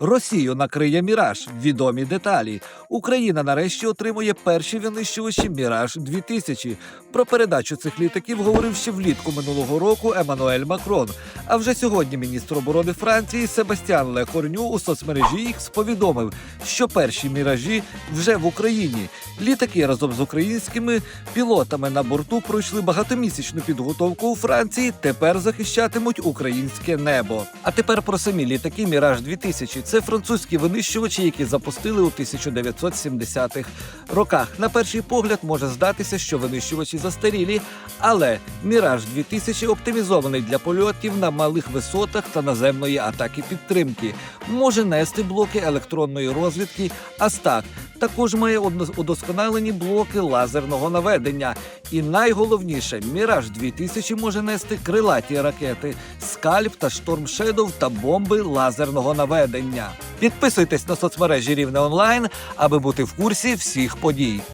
Росію накриє Міраж. Відомі деталі. Україна нарешті отримує перші винищувачі Міраж 2000 Про передачу цих літаків говорив ще влітку минулого року Еммануель Макрон. А вже сьогодні міністр оборони Франції Себастьян Лекорню у соцмережі X повідомив, що перші міражі вже в Україні. Літаки разом з українськими пілотами на борту пройшли багатомісячну підготовку у Франції. Тепер захищатимуть українське небо. А тепер про самі літаки Міраж 2000 Це французькі винищувачі, які запустили у 1970-х роках. На перший погляд може здатися, що винищувачі застарілі, але Міраж 2000 оптимізований для польотів на малих висотах та наземної атаки підтримки. Може нести блоки електронної розвідки Астак. Також має удосконалені блоки лазерного наведення. І найголовніше, Міраж 2000 може нести крилаті ракети, скальп та шторм Шедов та бомби лазерного наведення. Підписуйтесь на соцмережі Рівне онлайн, аби бути в курсі всіх подій.